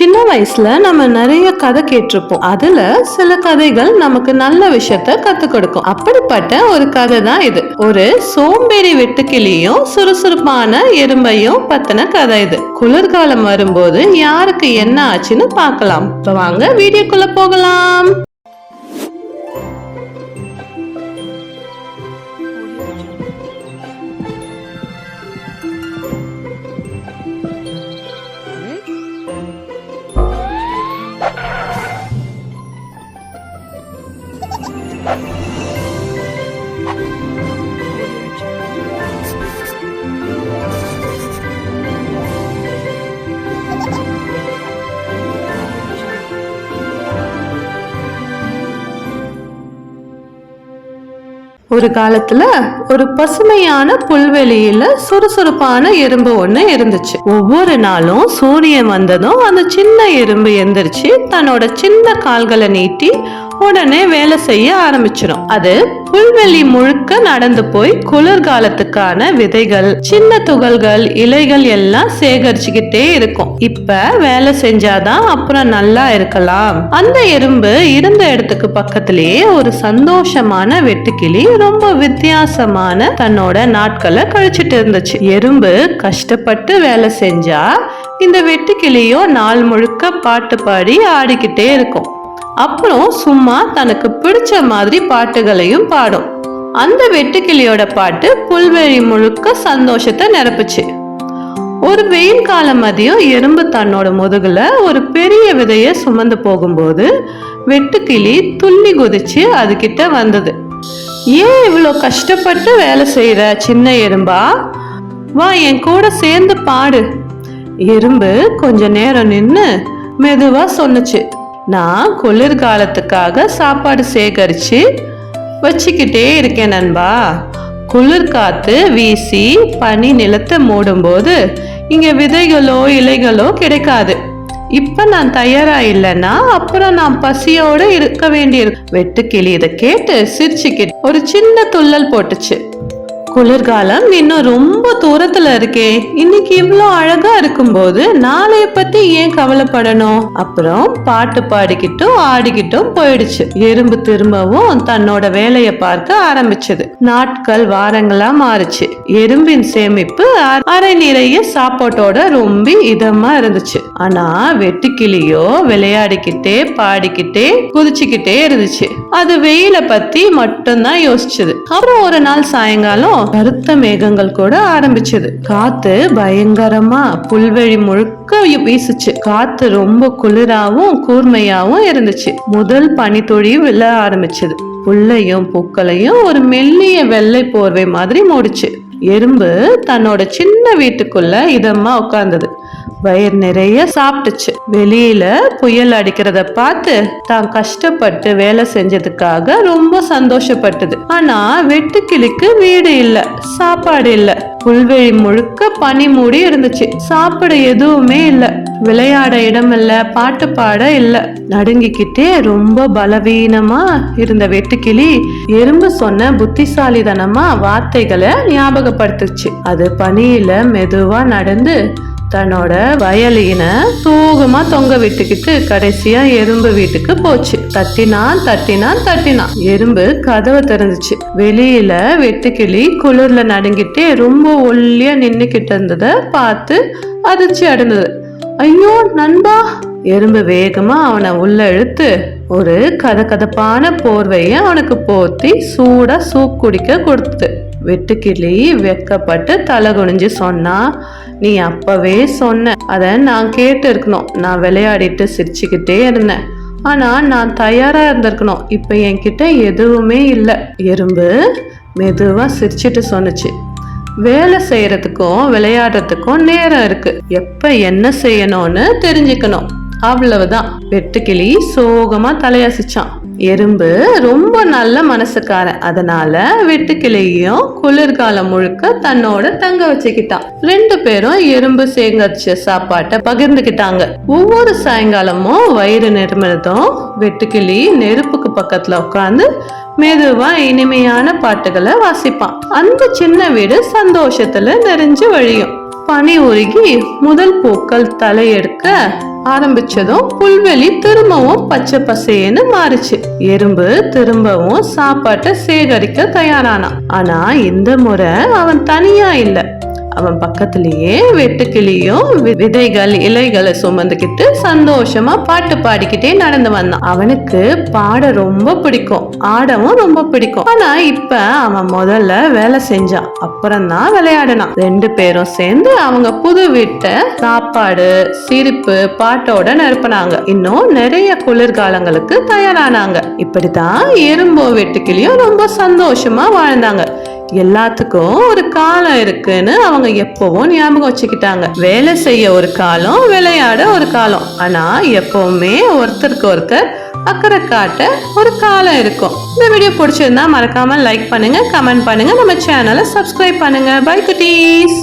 சின்ன வயசுல நம்ம நிறைய கதை கேட்டிருப்போம். அதுல சில கதைகள் நமக்கு நல்ல விஷயத்த கத்து கொடுக்கும். அப்படிப்பட்ட ஒரு கதை தான் இது. ஒரு சோம்பேறி வெட்டுக்கிளியும் சுறுசுறுப்பான எறும்பையும் பத்தின கதை இது. குளிர்காலம் வரும்போது யாருக்கு என்ன ஆச்சுன்னு பார்க்கலாம். இப்போ வாங்க வீடியோக்குள்ள போகலாம். ஒரு காலத்துல ஒரு பசுமையான புல்வெளியில சுறுசுறுப்பான எறும்பு ஒண்ணு இருந்துச்சு. ஒவ்வொரு நாளும் சூரியன் வந்ததும் அந்த சின்ன எறும்பு எந்திரிச்சு தன்னோட சின்ன கால்களை நீட்டி உடனே வேலை செய்ய ஆரம்பிச்சிடும் அது புல்வெளி முழுக்க நடந்து போய் குளிர்காலத்துக்கான விதைகள் சின்ன துகள்கள் இலைகள் எல்லாம் சேகரிச்சுக்கிட்டே இருக்கும். இப்ப வேலை செஞ்சாதான் அப்புறம் நல்லா இருக்கலாம். அந்த எறும்பு இருந்த இடத்துக்கு பக்கத்திலேயே ஒரு சந்தோஷமான வெட்டுக்கிளி ரொம்ப வித்தியாசமான தன்னோட நாட்களை கழிச்சிட்டு இருந்துச்சு. எறும்பு கஷ்டப்பட்டு வேலை செஞ்சா இந்த வெட்டுக்கிளியோ நாள் முழுக்க பாட்டு பாடி ஆடிக்கிட்டே இருக்கும். அப்புறம் சும்மா தனக்கு பிடிச்ச மாதிரி பாட்டுகளையும் பாடும். அந்த வெட்டுக்கிளியோட பாட்டு புல்வெளி முழுக்க சந்தோஷத்தை நிரப்புச்சு. ஒரு வெயில் காலம் மதியம் எறும்பு தன்னோட முதுகுல ஒரு பெரிய விதைய சுமந்து போகும்போது வெட்டுக்கிளி துள்ளி குதிச்சு அதுகிட்ட வந்தது. ஏன் இவ்வளோ கஷ்டப்பட்டு வேலை செய்யற சின்ன எறும்பா? வா என் கூட சேர்ந்து பாடு. எறும்பு கொஞ்ச நேரம் நின்று மெதுவா சொன்னுச்சு. நான் குளிர்காலத்துக்காக சாப்பாடு சேகரித்து வச்சுக்கிட்டே இருக்கேன் நண்பா. குளிர் காத்து வீசி பனி நிலத்தை மூடும்போது இங்கே விதைகளோ இலைகளோ கிடைக்காது. இப்போ நான் தயாரா இல்லைன்னா அப்புறம் நான் பசியோடு இருக்க வேண்டியிருக்கு வெட்டுக்கிளி இதை கேட்டு சிரிச்சுக்கிட்டு ஒரு சின்ன துள்ளல் போட்டுச்சு. குளிர்காலம் இன்னும் ரொம்ப தூரத்துல இருக்கே. இன்னைக்கு இவ்வளோ அழகா இருக்கும்போது நாளைய பத்தி ஏன் கவலைப்படணும்? அப்புறம் பாட்டு பாடிக்கிட்டும் ஆடிக்கிட்டும் போயிடுச்சு. எறும்பு திரும்பவும் தன்னோட வேலையை பார்க்க ஆரம்பிச்சது. நாட்கள் வாரங்களா மாறுச்சு. எறும்பின் சேமிப்பு அரை நிறைய சாப்பாட்டோட ரொம்ப இதமா இருந்துச்சு. ஆனா வெட்டுக்கிளியோ விளையாடிக்கிட்டே பாடிக்கிட்டே குதிச்சுக்கிட்டே இருந்துச்சு. அது வெயில பத்தி மட்டும்தான் யோசிச்சது. அப்புறம் ஒரு நாள் சாயங்காலம் கருத்த மேகங்கள் கூட ஆரம்பிச்சது. காத்து பயங்கரமா புல்வெளி முழுக்க வீசுச்சு. காத்து ரொம்ப குளிராவும் கூர்மையாவும் இருந்துச்சு. முதல் பனித்துளி விழ ஆரம்பிச்சது. புல்லையும் பூக்களையும் ஒரு மெல்லிய வெள்ளை போர்வை மாதிரி மூடிச்சு. எறும்பு தன்னோட சின்ன வீட்டுக்குள்ள இதமா உட்கார்ந்தது. வயிறு நிறைய சாப்பிட்டுச்சு. வெளியில புயல் அடிக்கிறத பார்த்து தான் கஷ்டப்பட்டு வேலை செஞ்சதுக்காக ரொம்ப சந்தோஷப்பட்டது. ஆனா வெட்டுக்கிளிக்கு வீடு இல்ல சாப்பாடு இல்ல. புல்வெளி முழுக்க பனி மூடி இருந்துச்சு. சாப்பிட எதுவுமே இல்ல. விளையாட இடம் இல்ல பாட்டு பாட இல்ல. நடுங்கிக்கிட்டே ரொம்ப பலவீனமா இருந்த வெட்டுக்கிளி எறும்பு சொன்ன புத்திசாலிதனமா வார்த்தைகளை ஞாபகப்படுத்துச்சு. அது பனியில மெதுவா நடந்து தன்னோட வயலினை தூகமா தொங்க விட்டுக்கிட்டு கடைசியா எறும்பு வீட்டுக்கு போச்சு. தட்டினான் தட்டினான் தட்டினான். எறும்பு கதவை திறந்துச்சு. வெளியில வெட்டுக்கிளி குளிர்ல நடுங்கிட்டே ரொம்ப ஒல்லியா நின்னுக்கிட்டு இருந்ததை பார்த்து அதிர்ச்சி அடைந்தது. ஐயோ நண்பா! எறும்பு வேகமா அவனை உள்ள இழுத்து ஒரு கதகதப்பான போர்வையை அவனுக்கு போத்தி சூடா சூப் குடிக்க கொடுத்து வெட்டுக்கிளி வெக்கப்பட்டு தலை குனிஞ்சு சொன்னா நீ அப்பவே சொன்ன. அதை நான் கேட்டு இருக்கணும் நான் விளையாடிட்டு சிரிச்சுக்கிட்டே இருந்தேன். ஆனா நான் தயாரா இருந்திருக்கணும். இப்ப என்கிட்ட எதுவுமே இல்லை. எறும்பு மெதுவா சிரிச்சிட்டு சொன்னுச்சு. வேலை செய்யறதுக்கும் விளையாடுறதுக்கும் நேரம் இருக்கு. எப்ப என்ன செய்யணும்னு தெரிஞ்சுக்கணும். அவ்வளவுதான். வெட்டுக்கிளி சோகமா தலையசிச்சான். எறும்பு ரொம்ப நல்ல மனசுக்காரன். அதனால வெட்டுக்கிளையும் குளிர்காலம் முழுக்க தன்னோட தங்க வச்சுக்கிட்டான். ரெண்டு பேரும் எறும்பு சேகரிச்ச சாப்பாட்டை பகிர்ந்துக்கிட்டாங்க. ஒவ்வொரு சாயங்காலமும் வயிறு நிரம்பினதும் வெட்டுக்கிளி நெருப்புக்கு பக்கத்துல உட்காந்து மெதுவா இனிமையான பாட்டுகளை வாசிப்பான். அந்த சின்ன வீடு சந்தோஷத்துல நிறைஞ்சு வழியும். பனி உருகி முதல் பூக்கள் தலையெடுக்க ஆரம்பிச்சதும் புல்வெளி திரும்பவும் பச்சை பசேன்னு மாறுச்சு. எறும்பு திரும்பவும் சாப்பாட்டை சேகரிக்க தயாரானான். ஆனா இந்த முறை அவன் தனியா இல்ல. அவன் பக்கத்திலேயே வெட்டுக்கிளியும் வி- விதைகள் இலைகளை சுமந்துக்கிட்டு சந்தோஷமா பாட்டு பாடிக்கிட்டே நடந்து வந்தான். அவனுக்கு பாட ரொம்ப பிடிக்கும் ஆடவும் ரொம்ப பிடிக்கும். ஆனா இப்ப அவன் முதல்ல வேலை செஞ்சான் அப்புறம்தான் விளையாடினான். ரெண்டு பேரும் சேர்ந்து அவங்க புது வீட்டை சாப்பாடு சிரிப்பு பாட்டோட நிரப்பினாங்க. இன்னும் நிறைய குளிர்காலங்களுக்கு தயாரானாங்க. இப்படிதான் எறும்போ வெட்டுக்கிளியும் ரொம்ப சந்தோஷமா வாழ்ந்தாங்க. எல்லாத்துக்கும் ஒரு காலம் இருக்குன்னு அவங்க எப்பவும் ஞாபகம் வச்சுக்கிட்டாங்க. வேலை செய்ய ஒரு காலம் விளையாட ஒரு காலம். ஆனா எப்பவுமே ஒருத்தருக்கு ஒருத்தர் அக்கறை காட்ட ஒரு காலம் இருக்கும். இந்த வீடியோ பிடிச்சிருந்தா மறக்காம லைக் பண்ணுங்க கமெண்ட் பண்ணுங்க. நம்ம சேனலை சப்ஸ்கிரைப் பண்ணுங்க. பை குட்டீஸ்